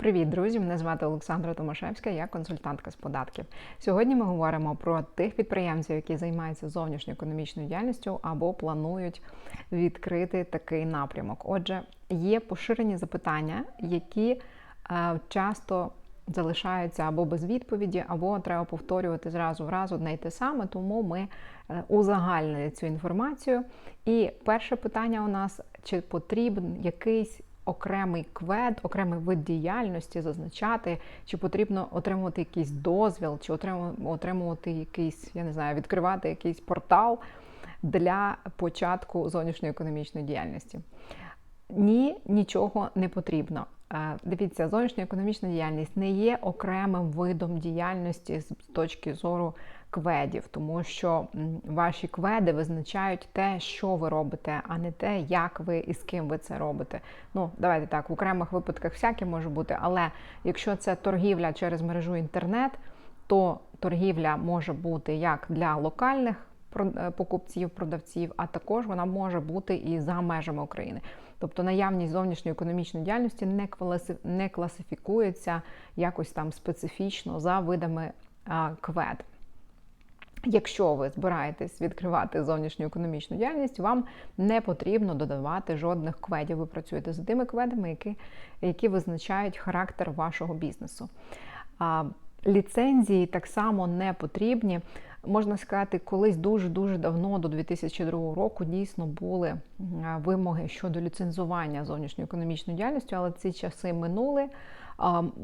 Привіт, друзі! Мене звати Олександра Томашевська, я консультантка з податків. Сьогодні ми говоримо про тих підприємців, які займаються зовнішньоекономічною діяльністю або планують відкрити такий напрямок. Отже, є поширені запитання, які е, часто залишаються або без відповіді, або треба повторювати зразу в раз одне й те саме, тому ми е, узагальнили цю інформацію. І перше питання у нас: чи потрібен якийсь окремий квед, окремий вид діяльності зазначати, чи потрібно отримувати якийсь дозвіл, чи отримувати якийсь, я не знаю, відкривати якийсь портал для початку зовнішньої економічної діяльності. Ні, нічого не потрібно. Е, дивіться, зовнішня економічна діяльність не є окремим видом діяльності з точки зору кведів, тому що ваші кведи визначають те, що ви робите, а не те, як ви і з ким ви це робите. Ну, давайте так, в окремих випадках всяке може бути, але якщо це торгівля через мережу інтернет, то торгівля може бути як для локальних е, покупців, продавців, а також вона може бути і за межами України. Тобто наявність зовнішньої економічної діяльності не класифікується якось там специфічно за видами квед. Якщо ви збираєтесь відкривати зовнішню економічну діяльність, вам не потрібно додавати жодних кведів. Ви працюєте з тими кведами, які які визначають характер вашого бізнесу. А, Ліцензії так само не потрібні. Можна сказати, колись дуже-дуже давно, до 2002 року, дійсно були вимоги щодо ліцензування зовнішньої економічної діяльності, але ці часи минули.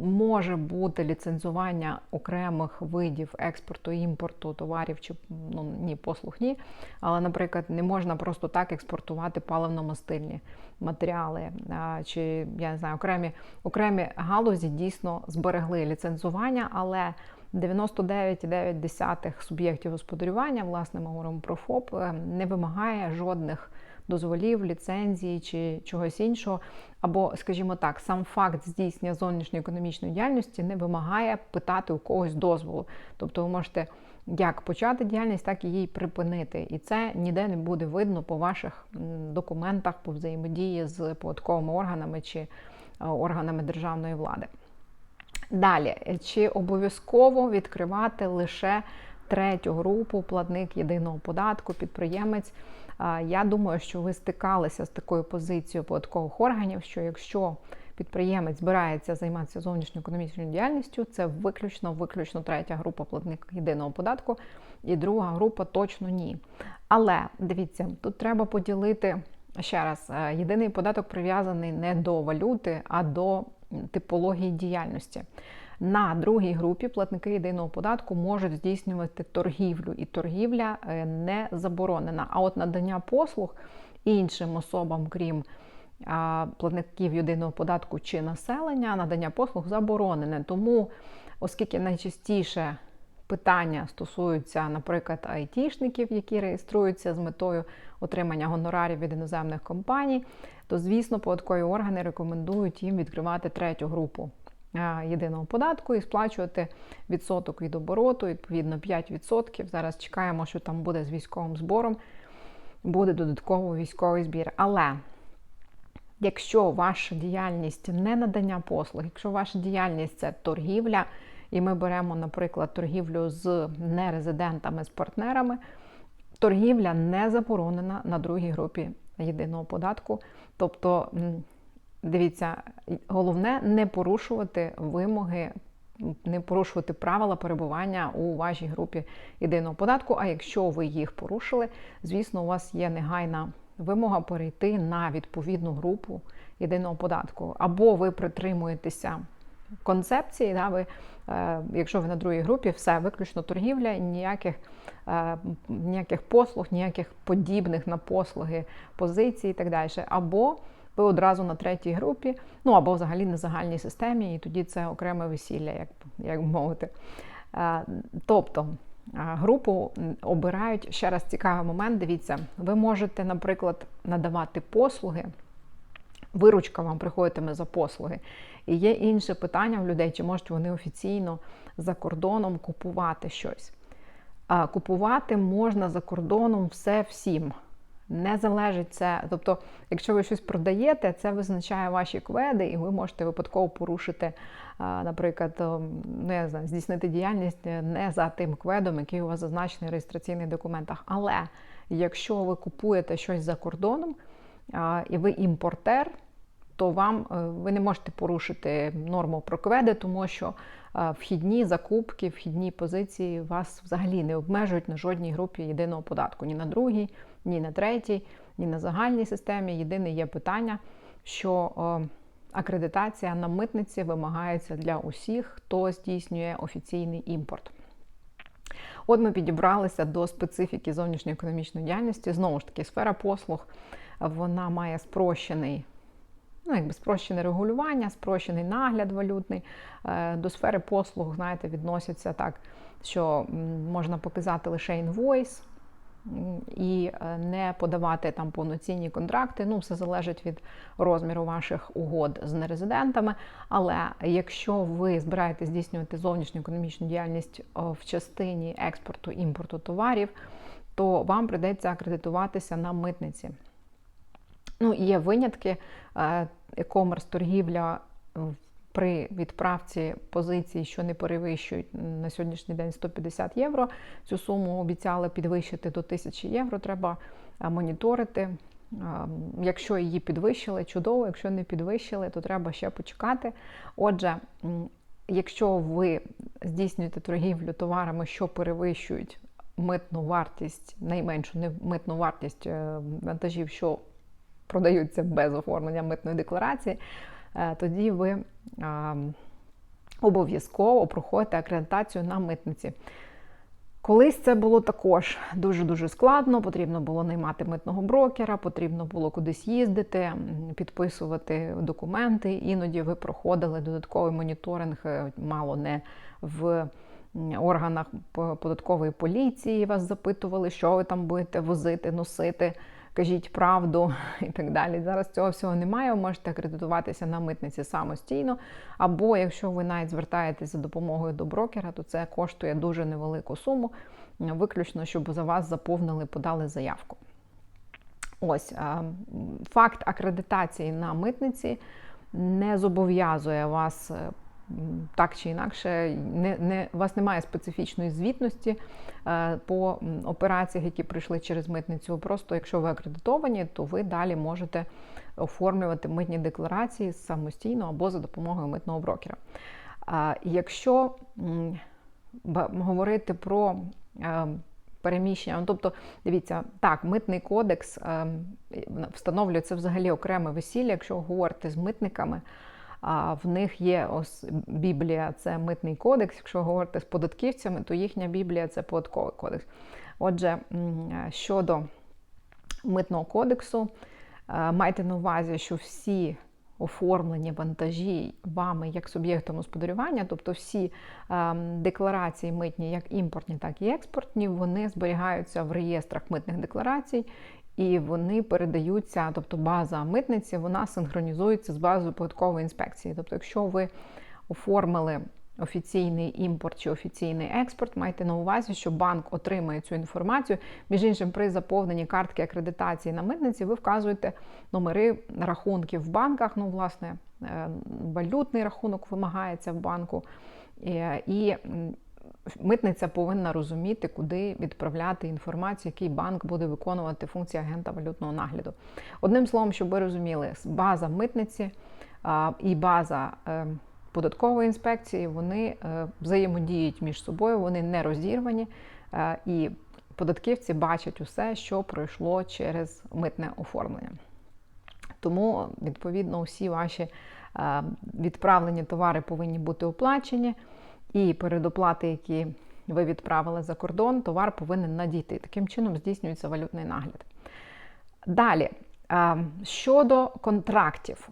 Може бути ліцензування окремих видів експорту імпорту товарів чи ну ні, послуг ні. Але, наприклад, не можна просто так експортувати паливно-мастильні матеріали. Чи я не знаю, окремі окремі галузі дійсно зберегли ліцензування, але 99,9 суб'єктів господарювання, власне, ми говоримо про ФОП, е, не вимагає жодних дозволів, ліцензії чи чогось іншого. Або, скажімо так, сам факт здійснення зовнішньої економічної діяльності не вимагає питати у когось дозволу. Тобто ви можете як почати діяльність, так і її припинити. І це ніде не буде видно по ваших документах, по взаємодії з податковими органами чи е, органами державної влади. Далі, чи обов'язково відкривати лише третю групу платник єдиного податку, підприємець? Я думаю, що ви стикалися з такою позицією податкових органів, що якщо підприємець збирається займатися зовнішньою економічною діяльністю, це виключно виключно третя група платник єдиного податку, і друга група точно ні. Але дивіться, тут треба поділити ще раз: е, єдиний податок прив'язаний не до валюти, а до типології діяльності. На другій групі платники єдиного податку можуть здійснювати торгівлю, і торгівля е, не заборонена. А от надання послуг іншим особам, крім платників єдиного податку чи населення, надання послуг заборонене. Тому, оскільки найчастіше питання стосуються, наприклад, айтішників, які реєструються з метою отримання гонорарів від іноземних компаній, то, звісно, податкові органи рекомендують їм відкривати третю групу єдиного податку і сплачувати відсоток від обороту, відповідно 5%. Зараз чекаємо, що там буде з військовим збором, буде додатково військовий збір. Але якщо ваша діяльність не надання послуг, якщо ваша діяльність це торгівля, і ми беремо, наприклад, торгівлю з нерезидентами, з партнерами, торгівля не заборонена на другій групі єдиного податку. Тобто Дивіться, головне не порушувати вимоги, не порушувати правила перебування у вашій групі єдиного податку. А якщо ви їх порушили, звісно, у вас є негайна вимога перейти на відповідну групу єдиного податку. Або ви притримуєтеся концепції, да, ви, е, якщо ви на другій групі, все, виключно торгівля, ніяких е, ніяких послуг, ніяких подібних на послуги позицій і так далі. Або ви одразу на третій групі, ну або взагалі на загальній системі, і тоді це окреме весілля, як як мовити. Е, тобто групу обирають ще раз цікавий момент. Дивіться, ви можете, наприклад, надавати послуги. Виручка вам приходитиме за послуги. І є інше питання в людей, чи можуть вони офіційно за кордоном купувати щось. Купувати можна за кордоном все всім. Не залежить це, тобто, якщо ви щось продаєте, це визначає ваші кведи, і ви можете випадково порушити, наприклад, ну я знаю, здійснити діяльність не за тим кведом, який у вас зазначений в реєстраційних документах. Але якщо ви купуєте щось за кордоном і ви імпортер, то вам ви не можете порушити норму про кведи, тому що вхідні закупки, вхідні позиції вас взагалі не обмежують на жодній групі єдиного податку, ні на другій, ні на третій, ні на загальній системі. Єдине є питання, що акредитація на митниці вимагається для усіх, хто здійснює офіційний імпорт. От ми підібралися до специфіки зовнішньоекономічної діяльності. Знову ж таки, сфера послуг вона має спрощений ну, якби спрощене регулювання, спрощений нагляд валютний. Е, до сфери послуг, знаєте, відносяться так, що можна показати лише інвойс. І е, не подавати там повноцінні контракти. Ну, все залежить від розміру ваших угод з нерезидентами. Але якщо ви збираєтесь здійснювати зовнішню економічну діяльність в частині експорту імпорту товарів, то вам прийдеться акредитуватися на митниці. Ну, Є винятки, e-commerce торгівля при відправці позицій, що не перевищують на сьогоднішній день 150 євро. Цю суму обіцяли підвищити до 1000 євро. Треба моніторити. Якщо її підвищили, чудово, якщо не підвищили, то треба ще почекати. Отже, якщо ви здійснюєте торгівлю товарами, що перевищують митну вартість, найменшу митну вартість е, вантажів, що продаються без оформлення митної декларації, е, тоді ви обов'язково проходите акредитацію на митниці. Колись це було також дуже-дуже складно, потрібно було наймати митного брокера, потрібно було кудись їздити, підписувати документи. Іноді ви проходили додатковий моніторинг, е, мало не в органах податкової поліції. Вас запитували, що ви там будете возити, носити кажіть правду і так далі. Зараз цього всього немає. Ви можете акредитуватися на митниці самостійно. Або якщо ви навіть звертаєтесь за допомогою до брокера, то це коштує дуже невелику суму, виключно, щоб за вас заповнили, подали заявку. Ось факт акредитації на митниці не зобов'язує вас е, так чи інакше, не, не, у вас немає специфічної звітності е, по операціях, які прийшли через митницю. Просто якщо ви акредитовані, то ви далі можете оформлювати митні декларації самостійно або за допомогою митного брокера. Якщо говорити про е, переміщення, ну, тобто, дивіться, так, митний кодекс е, встановлює це взагалі окреме весілля, якщо говорити з митниками. В них є ось Біблія, це митний кодекс. Якщо говорити з податківцями, то їхня Біблія це податковий кодекс. Отже, щодо митного кодексу, е, майте на увазі, що всі оформлені вантажі вами як суб'єктом господарювання, тобто всі ем, декларації митні, як імпортні, так і експортні, вони зберігаються в реєстрах митних декларацій і вони передаються, тобто база митниці, вона синхронізується з базою податкової інспекції. Тобто, якщо ви оформили офіційний імпорт чи офіційний експорт, майте на увазі, що банк отримає цю інформацію. Між іншим, при заповненні картки акредитації на митниці, ви вказуєте номери рахунків в банках. Ну, власне, е, валютний рахунок вимагається в банку. Е, і Митниця повинна розуміти, куди відправляти інформацію, який банк буде виконувати функції агента валютного нагляду. Одним словом, щоб ви розуміли, база митниці і база е, податкової інспекції вони е, взаємодіють між собою, вони не розірвані, е, і податківці бачать усе, що пройшло через митне оформлення. Тому, відповідно, усі ваші відправлені товари повинні бути оплачені і передоплати, які ви відправили за кордон, товар повинен надійти. Таким чином здійснюється валютний нагляд. Далі. Щодо контрактів,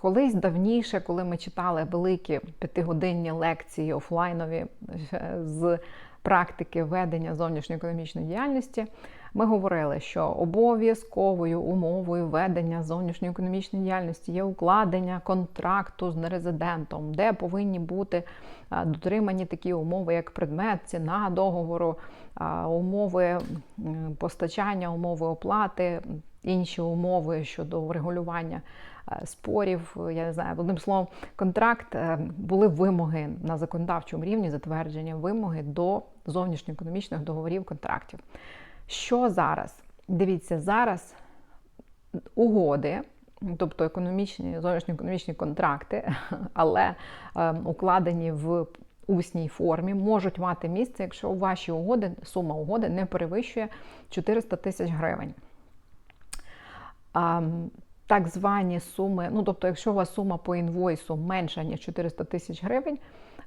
колись давніше, коли ми читали великі п'ятигодинні лекції офлайнові е, з практики ведення зовнішньоекономічної діяльності, Ми говорили, що обов'язковою умовою ведення зовнішньої економічної діяльності є укладення контракту з нерезидентом, де повинні бути дотримані такі умови, як предмет, ціна договору, умови постачання, умови оплати, інші умови щодо врегулювання спорів. Я не знаю, одним словом, контракт е, були вимоги на законодавчому рівні, затвердження вимоги до зовнішньоекономічних договорів контрактів. Що зараз? Дивіться, зараз угоди, тобто економічні, зовнішньоекономічні контракти, але е, укладені в усній формі, можуть мати місце, якщо у ваші угоди сума угоди не перевищує 400 тисяч гривень. Так звані суми, ну тобто, якщо у вас сума по інвойсу менша, ніж 400 тисяч гривень,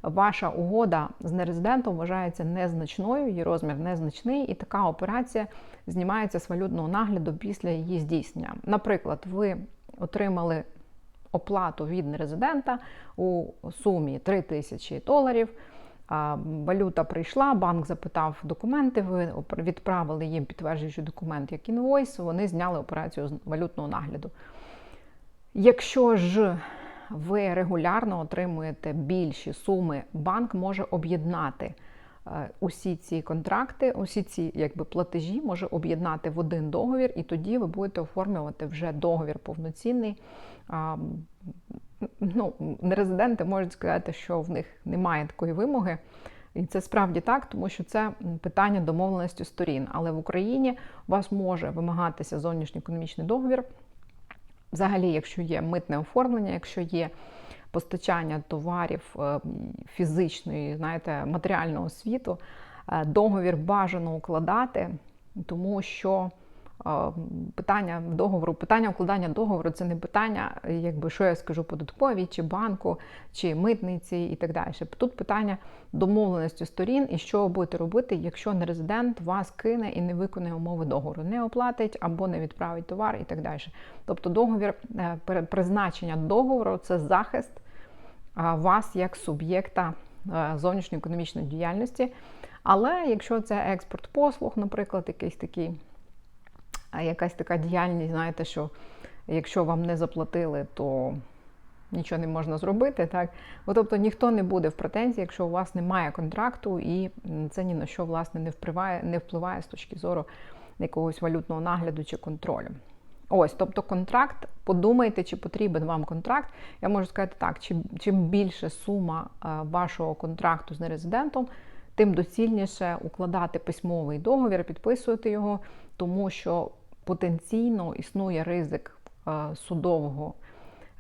ваша угода з нерезидентом вважається незначною, її розмір незначний, і така операція знімається з валютного нагляду після її здійснення. Наприклад, ви отримали оплату від нерезидента у сумі 3 тисячі доларів. Валюта прийшла, банк запитав документи, ви відправили їм підтверджуючий документ як інвойс, вони зняли операцію з валютного нагляду. Якщо ж ви регулярно отримуєте більші суми, банк може об'єднати усі ці контракти, усі ці якби, платежі може об'єднати в один договір, і тоді ви будете оформлювати вже договір повноцінний. Ну, Нерезиденти можуть сказати, що в них немає такої вимоги. І це справді так, тому що це питання домовленості сторін. Але в Україні у вас може вимагатися зовнішній економічний договір. Взагалі, якщо є митне оформлення, якщо є постачання товарів е, фізичної, знаєте, матеріального світу, е, договір бажано укладати, тому що питання договору, питання укладання договору це не питання, якби що я скажу податковій, чи банку, чи митниці і так далі. Тут питання домовленості сторін і що ви будете робити, якщо нерезидент вас кине і не виконує умови договору, не оплатить або не відправить товар і так далі. Тобто договір, е, призначення договору це захист вас як суб'єкта е, зовнішньої економічної діяльності. Але якщо це експорт послуг, наприклад, якийсь такий якась така діяльність, знаєте, що якщо вам не заплатили, то нічого не можна зробити. так? О, тобто ніхто не буде в претензії, якщо у вас немає контракту, і це ні на що власне не впливає, не впливає з точки зору якогось валютного нагляду чи контролю. Ось, тобто контракт, подумайте, чи потрібен вам контракт. Я можу сказати так: чим, чим більше сума вашого контракту з нерезидентом, тим доцільніше укладати письмовий договір, підписувати його, тому що потенційно існує ризик е, судового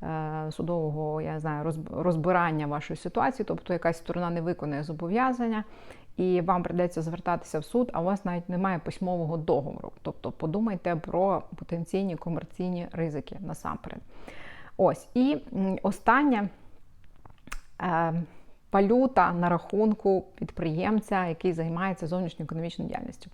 е, судового я знаю, розбирання вашої ситуації, тобто якась сторона не виконує зобов'язання, і вам придеться звертатися в суд, а у вас навіть немає письмового договору. Тобто подумайте про потенційні комерційні ризики насамперед. Ось. І останнє. Е, валюта на рахунку підприємця, який займається зовнішньою економічною діяльністю.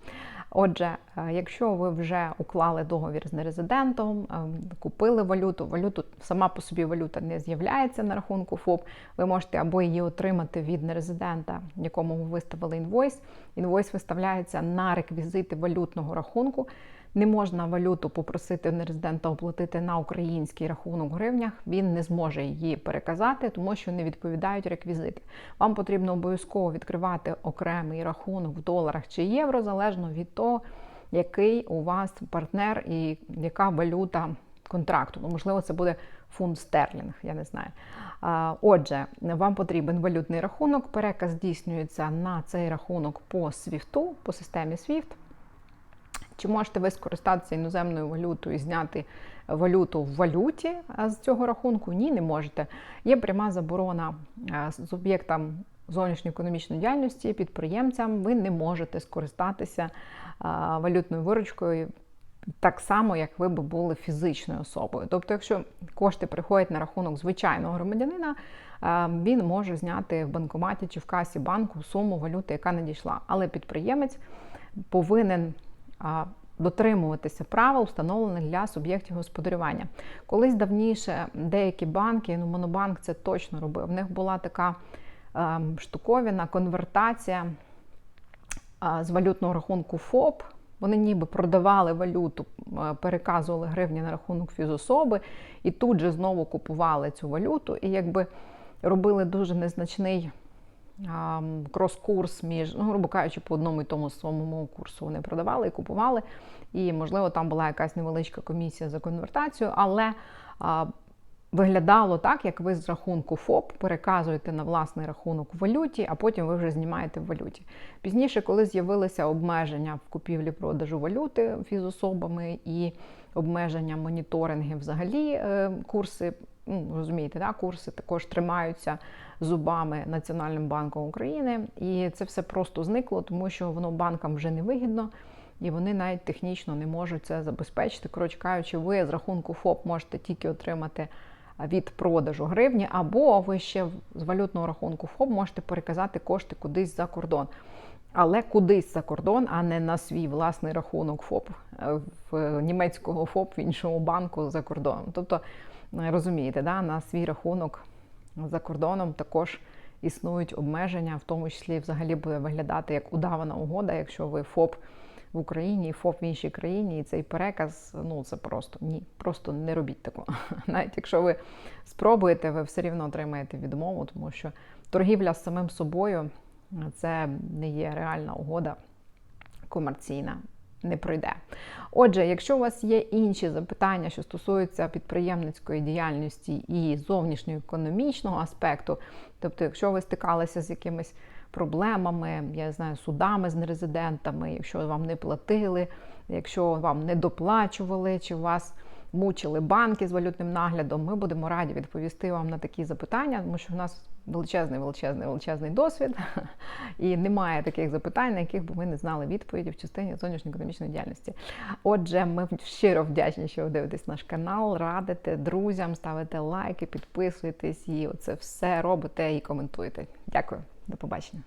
Отже, е, якщо ви вже уклали договір з нерезидентом, е, купили валюту, валюту сама по собі валюта не з'являється на рахунку ФОП, ви можете або її отримати від нерезидента, якому ви виставили інвойс. Інвойс виставляється на реквізити валютного рахунку. Не можна валюту попросити нерезидента оплатити на український рахунок в гривнях, він не зможе її переказати, тому що не відповідають реквізити. Вам потрібно обов'язково відкривати окремий рахунок в доларах чи євро, залежно від того, який у вас партнер і яка валюта контракту. Ну, Можливо, це буде фунт стерлінг, я не знаю. Отже, вам потрібен валютний рахунок. Переказ здійснюється на цей рахунок по SWIFT, по системі SWIFT. Чи можете ви скористатися іноземною валютою і зняти валюту в валюті з цього рахунку? Ні, не можете. Є пряма заборона з об'єктам зовнішньої економічної діяльності, підприємцям, ви не можете скористатися валютною виручкою. Так само, як ви б були фізичною особою. Тобто, якщо кошти приходять на рахунок звичайного громадянина, він може зняти в банкоматі чи в касі банку суму валюти, яка надійшла. Але підприємець повинен дотримуватися правил, встановлених для суб'єктів господарювання. Колись давніше деякі банки, ну Монобанк це точно робив. В них була така ем, штуковіна конвертація з валютного рахунку ФОП Вони ніби продавали валюту, е, переказували гривні на рахунок фізособи і тут же знову купували цю валюту, і якби робили дуже незначний крос-курс між, ну, грубо кажучи, по одному і тому самому курсу вони продавали і купували. І, можливо, там була якась невеличка комісія за конвертацію, але а, виглядало так, як ви з рахунку ФОП переказуєте на власний рахунок валюті, а потім ви вже знімаєте в валюті. Пізніше, коли з'явилися обмеження в купівлі-продажу валюти фізособами і обмеження моніторингів взагалі е, курси. Ну, розумієте, да, курси також тримаються зубами Національним банком України, і це все просто зникло, тому що воно банкам вже не вигідно, і вони навіть технічно не можуть це забезпечити. Коротше кажучи, ви з рахунку ФОП можете тільки отримати від продажу гривні, або ви ще з валютного рахунку ФОП можете переказати кошти кудись за кордон. Але кудись за кордон, а не на свій власний рахунок ФОП е, в німецького ФОП в іншому банку за кордоном. Тобто, розумієте, да, на свій рахунок за кордоном також існують обмеження, в тому числі взагалі буде виглядати як удавана угода, якщо ви ФОП в Україні, ФОП в іншій країні, і цей переказ, ну це просто ні, просто не робіть такого. Навіть якщо ви спробуєте, ви все рівно отримаєте відмову, тому що торгівля з самим собою це не є реальна угода комерційна. Не пройде. Отже, якщо у вас є інші запитання, що стосуються підприємницької діяльності і зовнішньоекономічного аспекту, тобто, якщо ви стикалися з якимись проблемами, я знаю, судами з нерезидентами, якщо вам не платили, якщо вам не доплачували, чи вас мучили банки з валютним наглядом, ми будемо раді відповісти вам на такі запитання, тому що в нас величезний, величезний, величезний досвід, і немає таких запитань, на яких би ми не знали відповіді в частині зовнішньоекономічної діяльності. Отже, ми щиро вдячні, що ви дивитесь наш канал, радите друзям, ставите лайки, підписуєтесь і оце все робите і коментуєте. Дякую, до побачення.